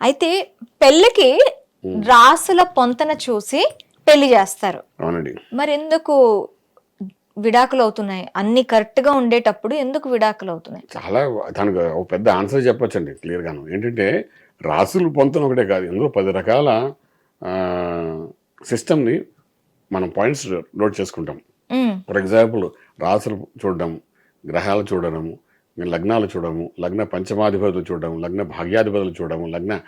అయితే పెళ్ళికి రాసుల పొంతన చూసి పెళ్ళి చేస్తారు. అవునండి. మరి ఎందుకు విడాకులు అవుతున్నాయి అన్ని కరెక్ట్గా ఉండేటప్పుడు ఎందుకు విడాకులు అవుతున్నాయి చాలా దానికి ఒక పెద్ద ఆన్సర్ చెప్పొచ్చండి క్లియర్గాను. ఏంటంటే రాసులు పొంతన ఒకటే కాదు. ఇందులో పది రకాల సిస్టమ్ని మనం పాయింట్స్ నోట్ చేసుకుంటాం. ఫర్ ఎగ్జాంపుల్ రాసులు చూడడం గ్రహాలు చూడడము లగ్నాలు చూడము లగ్న పంచమాధిపతులు చూడడం లగ్న భాగ్యాధిపతులు చూడము లగ్న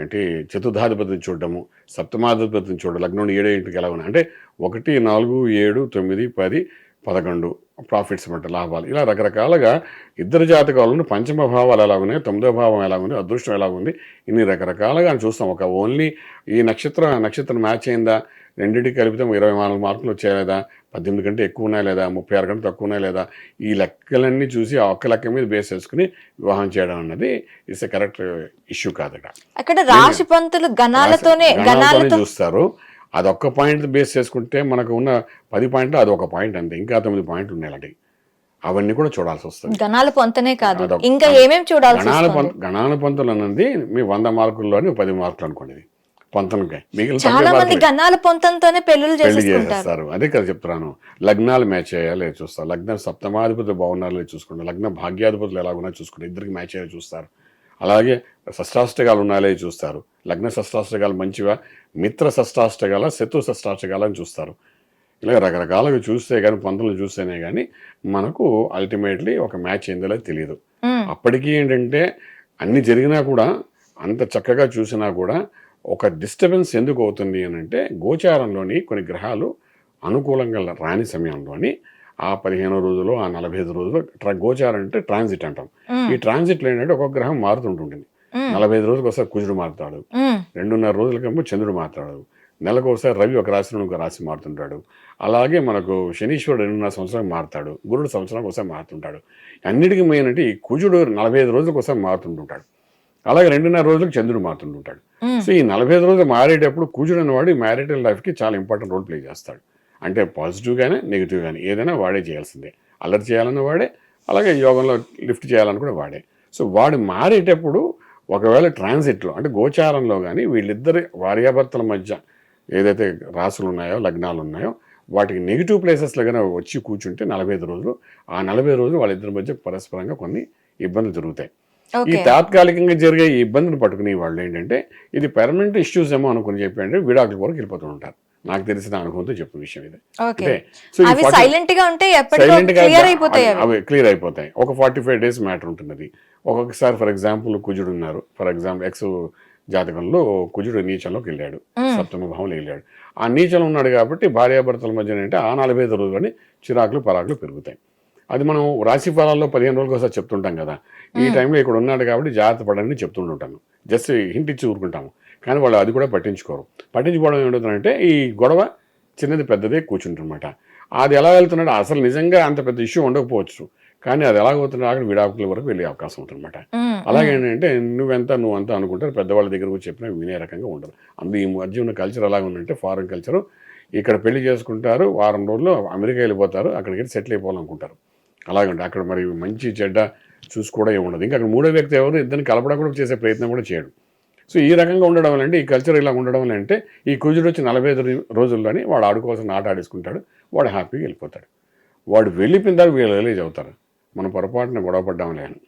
ఏంటి చతుర్థాధిపతిని చూడడము సప్తమాధిపతిని చూడడం లగ్నం ఏడు ఇంటికి ఎలా ఉన్నాయి అంటే ఒకటి నాలుగు ఏడు తొమ్మిది పది పదకొండు ప్రాఫిట్స్ బట్ట లాభాలు. ఇలా రకరకాలుగా ఇద్దరు జాతకాలను పంచమ భావాలు ఎలా ఉన్నాయి తొమ్మిదో భావం ఎలా ఉంది అదృష్టం ఎలా ఉంది ఇన్ని రకరకాలుగా చూస్తాం. ఒక ఓన్లీ ఈ నక్షత్రం నక్షత్రం మ్యాచ్ అయిందా రెండింటికి కలిపితే ఇరవై నాలుగు మార్కులు వచ్చాయా లేదా? పద్దెనిమిది కంటే ఎక్కువ ఉన్నాయి లేదా? ముప్పై ఆరు కంటే తక్కువ ఉన్నాయి లేదా? ఈ లెక్కలన్నీ చూసి ఆ ఒక్క లెక్క మీద బేస్ చేసుకుని వివాహం చేయడం అన్నది ఇట్స్ ఎ కరెక్ట్ ఇష్యూ కాదు అక్కడ రాశి పంతులు గణాలతోనే గణాలతోనే గణాలతో చూస్తారు. అదొక్క పాయింట్ బేస్ చేసుకుంటే మనకు ఉన్న పది పాయింట్లు అది ఒక పాయింట్ అంతే. ఇంకా తొమ్మిది పాయింట్లు ఉన్నాయి అలాంటి అవన్నీ కూడా చూడాల్సి వస్తుంది. గణాల పొంతనే కాదు. ఇంకా ఏమేం చూడాల్సి గణాల పంత గణాల పంతులు అన్నది మీ వంద మార్కుల్లోని పది మార్కులు అనుకోండి పంతనకి. మిగిలిన చాలా మంది పొంతంతోనే పెళ్ళి చేసేస్తారు అదే కదా చెప్తున్నాను. లగ్నాలు మ్యాచ్ అయ్యాలి చూస్తారు లగ్న సప్తమాధిపతులు బాగున్నారు లేదు చూసుకుంటారు లగ్న భాగ్యాధిపతులు ఎలా ఉన్నాయో చూసుకుంటారు ఇద్దరికి మ్యాచ్ అయ్యాలి చూస్తారు. అలాగే షష్టాష్టకాలు ఉన్నాయో చూస్తారు. లగ్న షష్టాష్టకాలు మంచివా? మిత్ర షష్టాష్టకాల శత్రు షష్టాష్టకాల అని చూస్తారు. ఇలా రకరకాలుగా చూస్తే కానీ పంతులు చూస్తేనే కానీ మనకు అల్టిమేట్లీ ఒక మ్యాచ్ లేదో తెలియదు అప్పటికీ ఏంటంటే అన్ని జరిగినా కూడా అంత చక్కగా చూసినా కూడా ఒక డిస్టర్బెన్స్ ఎందుకు అవుతుంది అని అంటే గోచారంలోని కొన్ని గ్రహాలు అనుకూలంగా రాని సమయంలోని ఆ పదిహేను రోజులు ఆ నలభై ఐదు రోజులు ట్ర గోచారం అంటే ట్రాన్సిట్ అంటాం. ఈ ట్రాన్సిట్లో ఏంటంటే ఒక్కొక్క గ్రహం మారుతుంటుంది నలభై ఐదు రోజులకు ఒకసారి కుజుడు మారుతాడు. రెండున్నర రోజులకేమో చంద్రుడు మారుతాడు. నెలకు ఒకసారి రవి ఒక రాశి నుండి ఒక రాశి మారుతుంటాడు. అలాగే మనకు శనీశ్వరుడు రెండున్నర సంవత్సరం మారుతాడు. గురుడు సంవత్సరానికి ఒకసారి మారుతుంటాడు. అన్నిటికీ మెయిన్ అంటే ఈ కుజుడు నలభై ఐదు రోజులకు ఒకసారి మారుతుంటుంటాడు. అలాగే రెండున్నర రోజులకు చంద్రుడు మారుతుంటుంటాడు. Hmm. సో ఈ నలభై ఐదు రోజులు మారేటప్పుడు కుజుడు అనేవాడు ఈ మ్యారిటల్ లైఫ్కి చాలా ఇంపార్టెంట్ రోల్ ప్లే చేస్తాడు. అంటే పాజిటివ్ కానీ నెగిటివ్ కానీ ఏదైనా వాడే చేయాల్సిందే. అల్లరి చేయాలన్న వాడే అలాగే యోగంలో లిఫ్ట్ చేయాలని కూడా వాడే. సో వాడు మారేటప్పుడు ఒకవేళ ట్రాన్సిట్లో అంటే గోచారంలో కానీ వీళ్ళిద్దరి భార్యాభర్తల మధ్య ఏదైతే రాసులు ఉన్నాయో లగ్నాలు ఉన్నాయో వాటికి నెగిటివ్ ప్లేసెస్లో కానీ వచ్చి కూర్చుంటే నలభై ఐదు రోజులు ఆ నలభై రోజులు వాళ్ళిద్దరి మధ్య పరస్పరంగా కొన్ని ఇబ్బందులు జరుగుతాయి. ఈ తాత్కాలికంగా జరిగే ఈ ఇబ్బందులు పట్టుకునే వాళ్ళు ఏంటంటే ఇది పెర్మనెంట్ ఇష్యూస్ ఏమో అనుకుని చెప్పి అంటే విడాకుల వరకు వెళ్ళిపోతూ ఉంటారు. నాకు తెలిసిన అనుభవంతో చెప్పిన విషయం ఇది. అంటే సో అవి 40 సైలెంట్గా ఉంటే ఎప్పటికో సైలెంట్గా క్లియర్ అయిపోతాయి అవి- అవి. అవి క్లియర్ అయిపోతాయి. ఒక ఫార్టీ ఫైవ్ డేస్ మ్యాటర్ ఉంటుంది అది ఒక్కొక్కసారి ఫర్ ఎగ్జాంపుల్ కుజుడు ఉన్నారు. ఫర్ ఎగ్జాంపుల్ ఎక్స్ జాతకంలో కుజుడు నీచంలోకి వెళ్ళాడు. సప్తమ భావంలో వెళ్ళాడు. ఆ నీచంలో ఉన్నాడు కాబట్టి భార్యాభర్తల మధ్య అంటే ఆ నలభై ఐదు రోజులని చిరాకులు పరాకులు పెరుగుతాయి. అది మనం రాశి ఫలాల్లో పదిహేను రోజులకు ఒకసారి చెప్తుంటాం కదా. ఈ టైంలో ఇక్కడ ఉన్నాడు కాబట్టి జాగ్రత్త పడని చెప్తుంటుంటాను. జస్ట్ హింట్ ఇచ్చి ఊరుకుంటాము. కానీ వాళ్ళు అది కూడా పట్టించుకోరు. పట్టించుకోవడం ఏమవుతుందంటే ఈ గొడవ చిన్నది పెద్దదే కూర్చుంటుందన్నమాట. అది ఎలా వెళ్తున్నాడు అసలు నిజంగా అంత పెద్ద ఇష్యూ ఉండకపోవచ్చు. కానీ అది ఎలా పోతున్నాడు అక్కడ విడాకుల వరకు వెళ్ళే అవకాశం ఉంటుందన్నమాట. అలాగే ఏంటంటే నువ్వెంత నువ్వంత అనుకుంటారు పెద్దవాళ్ళ దగ్గర వచ్చి చెప్పినా వినే రకంగా ఉండదు. అందు ఈ మధ్య ఉన్న కల్చర్ ఎలాగ ఉందంటే ఫారెన్ కల్చర్ ఇక్కడ పెళ్ళి చేసుకుంటారు వారం రోజుల్లో అమెరికా వెళ్ళిపోతారు అక్కడికి వెళ్ళి సెటిల్ అయిపోవాలనుకుంటారు. అలాగే ఉంటుంది అక్కడ మరి మంచి చెడ్డ చూసుకోవడం ఏమి ఉండదు. ఇంకా అక్కడ మూడో వ్యక్తి ఎవరు? ఇద్దరిని కలపడం కూడా చేసే ప్రయత్నం కూడా చేయడు. సో ఈ రకంగా ఉండడం వల్ల ఈ కల్చర్ ఇలా ఉండడం వల్ల అంటే ఈ కుజుడు వచ్చి నలభై ఐదు రోజుల్లోని వాడు ఆడుకోవాల్సిన ఆట ఆడేసుకుంటాడు. వాడు హ్యాపీగా వెళ్ళిపోతాడు. వాడు వెళ్ళిపోయిన తర్వాత వీళ్ళు రిలీజ్ అవుతారు. మనం పొరపాటున గొడవ పడ్డాం లేని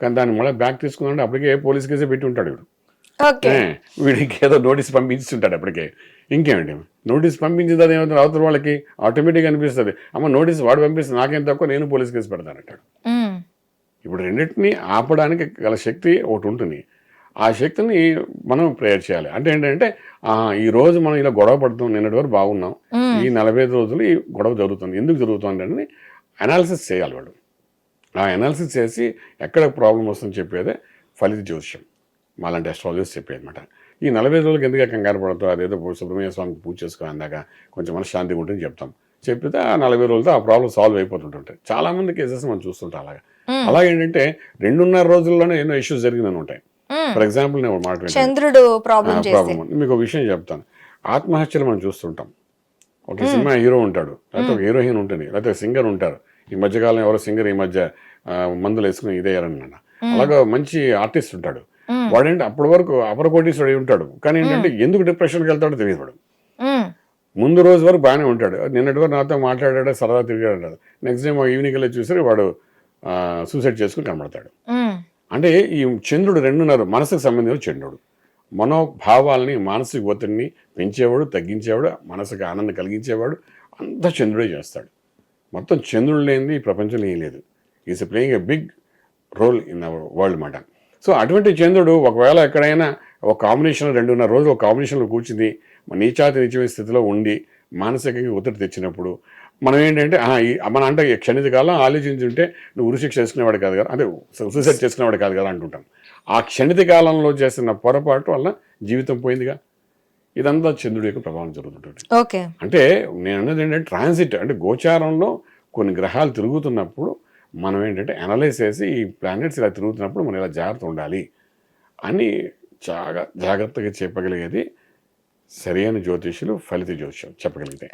కానీ దాన్ని మళ్ళీ బ్యాక్ తీసుకుందంటే అప్పటికే పోలీస్ కేసే పెట్టి ఉంటాడు ఏ, వీడికి ఏదో నోటీస్ పంపించుంటాడు అప్పటికే. ఇంకేమిటి నోటీస్ పంపించిన తర్వాత ఏమవుతుంది అవతల వాళ్ళకి ఆటోమేటిక్గా అనిపిస్తుంది. అమ్మ నోటీస్ వాడు పంపిస్తే నాకేం తక్కువ నేను పోలీస్ కేసు పెడతానంటాడు. ఇప్పుడు రెండింటిని ఆపడానికి గల శక్తి ఒకటి ఉంటుంది. ఆ శక్తిని మనం ప్రేయర్ చేయాలి. అంటే ఏంటంటే ఆ, ఈ రోజు మనం ఇలా గొడవ పడుతున్నాం నిన్నటి వరకు బాగున్నాం. ఈ నలభై ఐదు రోజులు ఈ గొడవ జరుగుతుంది. ఎందుకు జరుగుతుంది అని అనాలిసిస్ చేయాలి వాడు. ఆ అనాలిసిస్ చేసి ఎక్కడ ప్రాబ్లం వస్తుందని చెప్పేదే ఫలిత జ్యోతిష్యం. మాలాంటి అస్ట్రాలజర్స్ చెప్పేది అనమాట ఈ నలభై రోజులకి ఎందుకు కంగారు పడతావు? అదేదో సుబ్రహ్మణ్య స్వామికి పూజ చేసుకో అందాక కొంచెం మనశ్శాంతిగా ఉంటుంది చెప్తాం. చెప్పితే ఆ నలభై రోజులతో ఆ ప్రాబ్లం సాల్వ్ అయిపోతుంటుంటాయి. చాలా మంది కేసెస్ మనం చూస్తుంటాం అలాగా. ఉమ్, అలాగే ఏంటంటే రెండున్నర రోజుల్లోనే ఎన్నో ఇష్యూస్ జరిగిందని ఉంటాయి. ఫర్ ఎగ్జాంపుల్ నేను చంద్రుడు ప్రాబ్లం ప్రాబ్లం మీకు ఒక విషయం చెప్తాను. ఆత్మహత్యలు మనం చూస్తుంటాం. ఒక సినిమా హీరో ఉంటాడు. లేకపోతే ఒక హీరోయిన్ ఉంటుంది. లేకపోతే సింగర్ ఉంటారు. ఈ మధ్యకాలం ఎవరో సింగర్ ఈ మధ్య మందులు వేసుకుని ఇదయ్యారన్న అలాగా మంచి ఆర్టిస్ట్ ఉంటాడు. వాడేంటి? అప్పటి వరకు అపర కోటీశ్వరుడు ఉంటాడు. కానీ ఏంటంటే ఎందుకు డిప్రెషన్కి వెళ్తాడో తెలియదు వాడు. ముందు రోజు వరకు బాగానే ఉంటాడు. నిన్నటి వరకు నాతో మాట్లాడాడు సరదా తిరిగాడు? నెక్స్ట్ డే ఈవినింగ్ వెళ్ళి చూసి వాడు సూసైడ్ చేసుకుని కనబడతాడు. అంటే ఈ చంద్రుడు రెండున్నర మనసుకు సంబంధించిన చంద్రుడు. మనోభావాల్ని మానసిక ఒత్తిడిని పెంచేవాడు తగ్గించేవాడు మనసుకు ఆనందం కలిగించేవాడు అంతా చంద్రుడే చేస్తాడు. మొత్తం చంద్రుడు లేనిది ఈ ప్రపంచంలో ఏం లేదు. Is playing a big role in our world మాట. సో అటువంటి చంద్రుడు ఒకవేళ ఎక్కడైనా ఒక కాంబినేషన్ రెండున్నర రోజులు ఒక కాంబినేషన్లో కూర్చుంది నీచాతి నీచమైన స్థితిలో ఉండి మానసికంగా ఒత్తిడి తెచ్చినప్పుడు మనం ఏంటంటే మన అంటే క్షణిత కాలం ఆలోచించుంటే నువ్వు ఉరిశిక్ష చేసుకునేవాడు కాదు కదా అంటే సూసైడ్ చేసుకునేవాడు కాదు కదా అంటుంటాం. ఆ క్షణిత కాలంలో చేసిన పొరపాటు వల్ల జీవితం పోయిందిగా. ఇదంతా చంద్రుడి యొక్క ప్రభావం జరుగుతుంటుంది. ఓకే. అంటే నేను అన్నది ఏంటంటే ట్రాన్సిట్ అంటే గోచారంలో కొన్ని గ్రహాలు తిరుగుతున్నప్పుడు మనం ఏంటంటే అనలైజ్ చేసి ఈ ప్లానెట్స్ ఇలా తిరుగుతున్నప్పుడు మనం ఇలా జాగ్రత్త ఉండాలి అని చాలా జాగ్రత్తగా చెప్పగలిగేది సరైన జ్యోతిష్యులు ఫలిత జ్యోతిష్యం చెప్పగలిగితే.